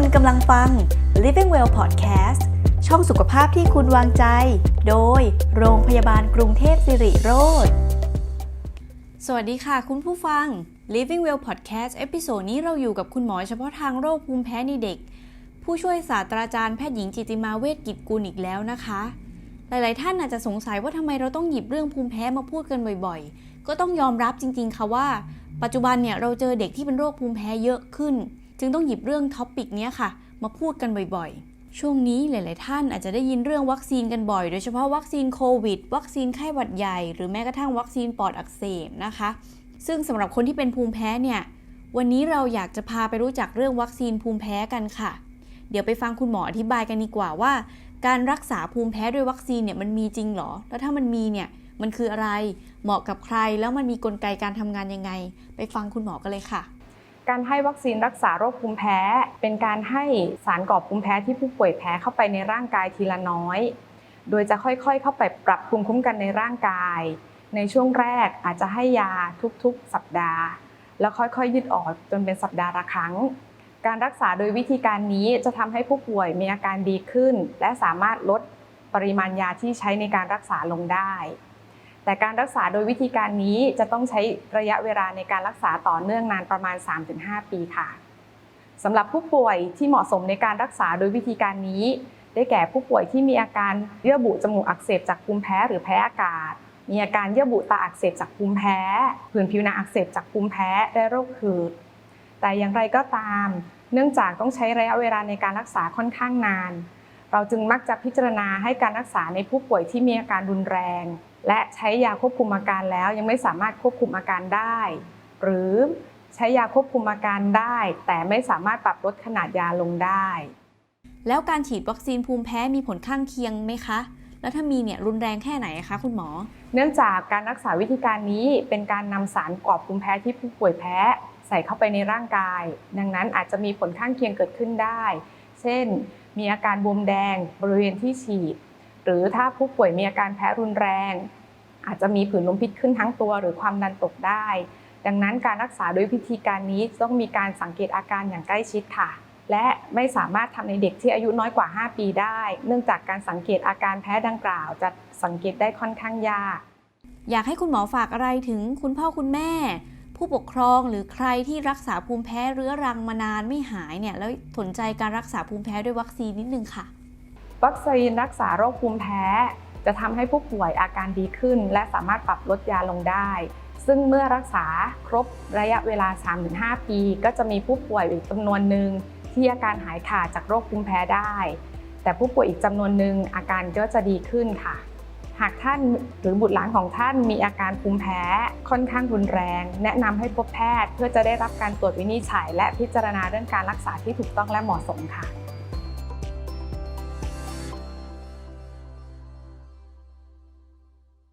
คุณกำลังฟัง Living Well Podcast ช่องสุขภาพที่คุณวางใจ โดยโรงพยาบาลกรุงเทพสิริโรธสวัสดีค่ะคุณผู้ฟัง Living Well Podcast เอพิโซดนี้เราอยู่กับคุณหมอเฉพาะทางโรคภูมิแพ้ในเด็ก ผู้ช่วยศาสตราจารย์แพทย์หญิงจิติมาเวชกิจกุลอีกแล้วนะคะ หลาย ๆ ท่านอาจจะสงสัยว่าทำไมเราต้องหยิบเรื่องภูมิแพ้มาพูดกันบ่อย ๆ ก็ต้องยอมรับจริง ๆ ค่ะว่า ปัจจุบันเนี่ยเราเจอเด็กที่เป็นโรคภูมิแพ้เยอะขึ้น จึงต้องหยิบเรื่องท็อปิกนี้ค่ะ มาพูดกันบ่อยๆ ช่วงนี้หลาย ๆ ท่านอาจจะได้ยินเรื่องวัคซีนกันบ่อย โดยเฉพาะวัคซีนโควิด วัคซีนไข้หวัดใหญ่ หรือแม้กระทั่งวัคซีนปอดอักเสบนะคะ ซึ่งสำหรับคนที่เป็นภูมิแพ้เนี่ย วันนี้เราอยากจะพาไปรู้จักเรื่องวัคซีนภูมิแพ้กันค่ะ เดี๋ยวไปฟังคุณหมออธิบายกันดีกว่าว่า การรักษาภูมิแพ้ด้วยวัคซีนเนี่ยมันมีจริงหรอ แล้วถ้ามันมีเนี่ยมันคืออะไร เหมาะกับใคร แล้วมันมีกลไกการทำงานยังไง ไปฟังคุณหมอกันเลยค่ะ การให้วัคซีนรักษาโรคภูมิแพ้ เป็นการให้สารก่อภูมิแพ้ที่ผู้ป่วยแพ้เข้าไปในร่างกายทีละน้อย โดยจะค่อยๆ เข้าไปปรับภูมิคุ้มกันในร่างกาย ในช่วงแรกอาจจะให้ยาทุกๆ สัปดาห์ แล้วค่อยๆ ยืดออกจนเป็นสัปดาห์ละครั้ง การรักษาโดยวิธีการนี้จะทำให้ผู้ป่วยมีอาการดีขึ้น และสามารถลดปริมาณยาที่ใช้ในการรักษาลงได้ แต่การรักษาโดยวิธีการนี้จะต้องใช้ระยะเวลาในการรักษาต่อเนื่องนานประมาณ 3-5 ปีค่ะสำหรับผู้ป่วยที่เหมาะสมในการรักษาโดยวิธีการนี้ ได้แก่ผู้ป่วยที่มีอาการเยื่อบุจมูกอักเสบจากภูมิแพ้หรือแพ้อากาศ มีอาการเยื่อบุตาอักเสบจากภูมิแพ้ผื่นผิวหนังอักเสบจากภูมิแพ้และโรคหืดแต่อย่างไรก็ตาม เนื่องจากต้องใช้ระยะเวลาในการรักษาค่อนข้างนาน เราจึงมักจะพิจารณาให้การรักษาในผู้ป่วยที่มีอาการรุนแรง และใช้ยาควบคุมอาการแล้วยังไม่สามารถควบคุมอาการได้ หรือใช้ยาควบคุมอาการได้ แต่ไม่สามารถปรับลดขนาดยาลงได้ แล้วการฉีดวัคซีนภูมิแพ้มีผลข้างเคียงไหมคะ แล้วถ้ามีเนี่ยรุนแรงแค่ไหนคะคุณหมอ เนื่องจากการรักษาวิธีการนี้เป็นการนำสารก่อภูมิแพ้ที่ผู้ป่วยแพ้ ใส่เข้าไปในร่างกาย ดังนั้นอาจจะมีผลข้างเคียงเกิดขึ้นได้ เช่น มีอาการบวมแดงบริเวณที่ฉีด หรือถ้าผู้ป่วยมีอาการแพ้รุนแรง อาจจะมีผื่นลมพิษขึ้นทั้งตัว หรือความดันตกได้ ดังนั้นการรักษาโดยวิธีการนี้ต้องมีการสังเกตอาการอย่างใกล้ชิดค่ะ และไม่สามารถทำในเด็กที่อายุน้อยกว่า 5 ปีได้ เนื่องจากการสังเกตอาการแพ้ดังกล่าว จะสังเกตได้ค่อนข้างยาก อยากให้คุณหมอฝากอะไรถึงคุณพ่อคุณแม่ ผู้ปกครองหรือใครที่รักษาภูมิแพ้เรื้อรังมานานไม่หายเนี่ยแล้วสนใจการรักษาภูมิแพ้ด้วยวัคซีนนิดนึงค่ะ วัคซีนรักษาโรคภูมิแพ้ จะทำให้ผู้ป่วยอาการดีขึ้น และสามารถปรับลดยาลงได้ ซึ่งเมื่อรักษาครบระยะเวลา 3-5 ปี ก็จะมีผู้ป่วยอีกจำนวนหนึ่งที่อาการหายขาดจากโรคภูมิแพ้ได้ แต่ผู้ป่วยอีกจำนวนหนึ่งอาการก็จะดีขึ้นค่ะ หากท่านหรือบุตรหลานของท่านมีอาการภูมิแพ้ค่อนข้างรุนแรง แนะนำให้พบแพทย์ เพื่อจะได้รับการตรวจวินิจฉัย และพิจารณาเรื่องการรักษาที่ถูกต้องและเหมาะสมค่ะ